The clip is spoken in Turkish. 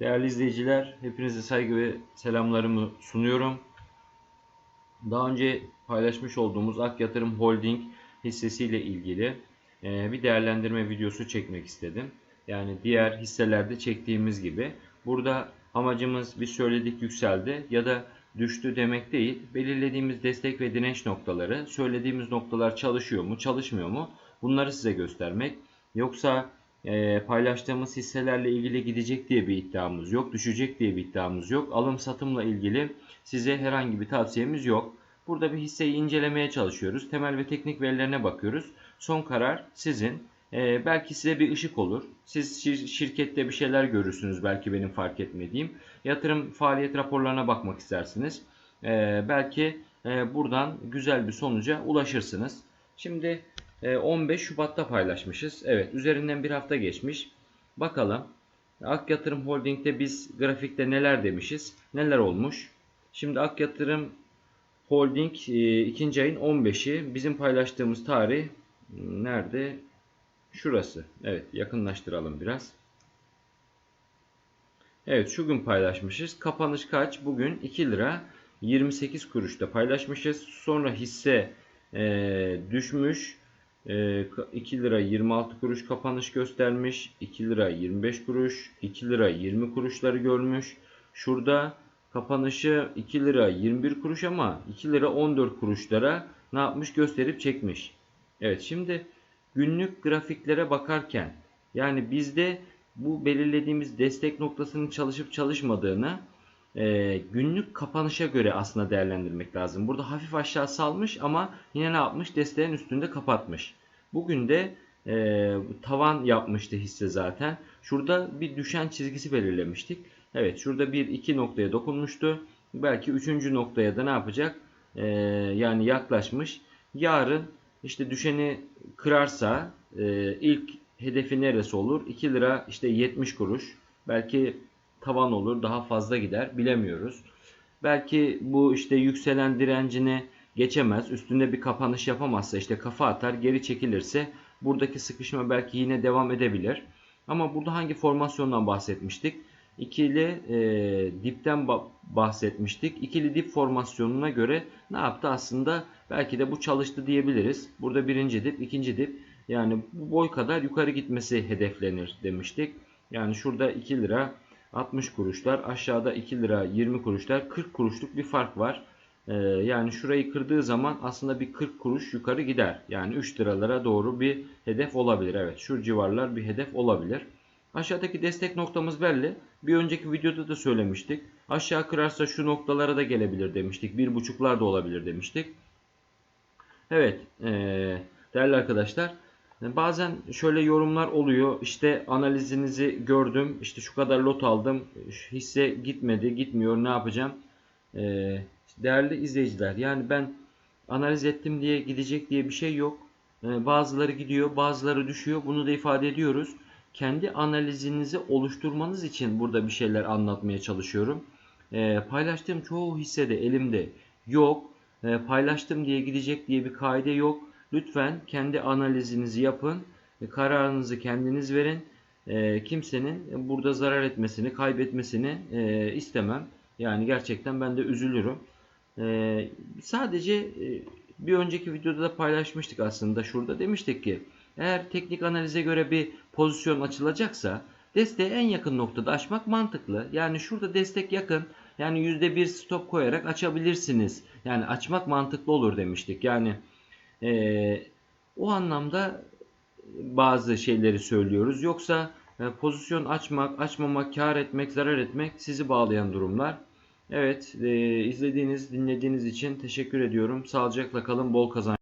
Değerli izleyiciler, hepinize saygı ve selamlarımı sunuyorum. Daha önce paylaşmış olduğumuz Ak Yatırım Holding hissesiyle ilgili e, bir değerlendirme videosu çekmek istedim. Yani diğer hisselerde çektiğimiz gibi. Burada amacımız bir söyledik yükseldi ya da düştü demek değil. Belirlediğimiz destek ve direnç noktaları, söylediğimiz noktalar çalışıyor mu, çalışmıyor mu? Bunları size göstermek. Yoksa e, paylaştığımız hisselerle ilgili gidecek diye bir iddiamız yok, düşecek diye bir iddiamız yok. Alım satımla ilgili size herhangi bir tavsiyemiz yok. Burada bir hisseyi incelemeye çalışıyoruz. Temel ve teknik verilerine bakıyoruz. Son karar sizin. E, belki size bir ışık olur. Siz şir- şirkette bir şeyler görürsünüz belki benim fark etmediğim. Yatırım faaliyet raporlarına bakmak istersiniz. E, belki e, buradan güzel bir sonuca ulaşırsınız. Şimdi 15 Şubat'ta paylaşmışız. Evet üzerinden bir hafta geçmiş. Bakalım Ak Yatırım Holding'de biz grafikte neler demişiz? Neler olmuş? Şimdi Ak Yatırım Holding e, ikinci ayın 15'i bizim paylaştığımız tarih m, nerede? Şurası. Evet yakınlaştıralım biraz. Evet şu gün paylaşmışız. Kapanış kaç? Bugün 2 lira 28 kuruşta paylaşmışız. Sonra hisse e, düşmüş. E, 2 lira 26 kuruş kapanış göstermiş. 2 lira 25 kuruş. 2 lira 20 kuruşları görmüş. Şurada kapanışı 2 lira 21 kuruş ama 2 lira 14 kuruşlara ne yapmış gösterip çekmiş. Evet şimdi günlük grafiklere bakarken yani bizde bu belirlediğimiz destek noktasının çalışıp çalışmadığını e, günlük kapanışa göre aslında değerlendirmek lazım. Burada hafif aşağı salmış ama yine ne yapmış? Desteğin üstünde kapatmış. Bugün de e, tavan yapmıştı hisse zaten. Şurada bir düşen çizgisi belirlemiştik. Evet şurada bir iki noktaya dokunmuştu. Belki üçüncü noktaya da ne yapacak? E, yani yaklaşmış. Yarın işte düşeni kırarsa e, ilk hedefi neresi olur? 2 lira işte 70 kuruş. Belki tavan olur daha fazla gider bilemiyoruz. Belki bu işte yükselen direncini geçemez. Üstünde bir kapanış yapamazsa işte kafa atar geri çekilirse buradaki sıkışma belki yine devam edebilir. Ama burada hangi formasyondan bahsetmiştik? İkili e, dipten ba- bahsetmiştik. İkili dip formasyonuna göre ne yaptı aslında? Belki de bu çalıştı diyebiliriz. Burada birinci dip, ikinci dip. Yani bu boy kadar yukarı gitmesi hedeflenir demiştik. Yani şurada 2 lira 60 kuruşlar, aşağıda 2 lira 20 kuruşlar, 40 kuruşluk bir fark var. Ee, yani şurayı kırdığı zaman aslında bir 40 kuruş yukarı gider. Yani 3 liralara doğru bir hedef olabilir. Evet şu civarlar bir hedef olabilir. Aşağıdaki destek noktamız belli. Bir önceki videoda da söylemiştik. Aşağı kırarsa şu noktalara da gelebilir demiştik. Bir buçuklar da olabilir demiştik. Evet eee, değerli arkadaşlar bazen şöyle yorumlar oluyor. İşte analizinizi gördüm. İşte şu kadar lot aldım. Hisse gitmedi gitmiyor ne yapacağım? Eee, değerli izleyiciler yani ben analiz ettim diye gidecek diye bir şey yok. Ee, Bazıları gidiyor, bazıları düşüyor. Bunu da ifade ediyoruz. Kendi analizinizi oluşturmanız için burada bir şeyler anlatmaya çalışıyorum. Ee, paylaştığım çoğu hissede elimde yok. Ee, paylaştım diye gidecek diye bir kaide yok. Lütfen kendi analizinizi yapın. Kararınızı kendiniz verin. E, kimsenin burada zarar etmesini, kaybetmesini e, istemem. Yani gerçekten ben de üzülürüm. Ee, sadece e, bir önceki videoda da paylaşmıştık aslında şurada demiştik ki eğer teknik analize göre bir pozisyon açılacaksa desteğe en yakın noktada açmak mantıklı. Yani şurada destek yakın yani %1 stop koyarak açabilirsiniz. Yani açmak mantıklı olur demiştik. Yani e, o anlamda bazı şeyleri söylüyoruz. Yoksa e, pozisyon açmak, açmamak, kar etmek, zarar etmek sizi bağlayan durumlar. Evet, e, izlediğiniz, dinlediğiniz için teşekkür ediyorum. Sağlıcakla kalın, bol kazanç.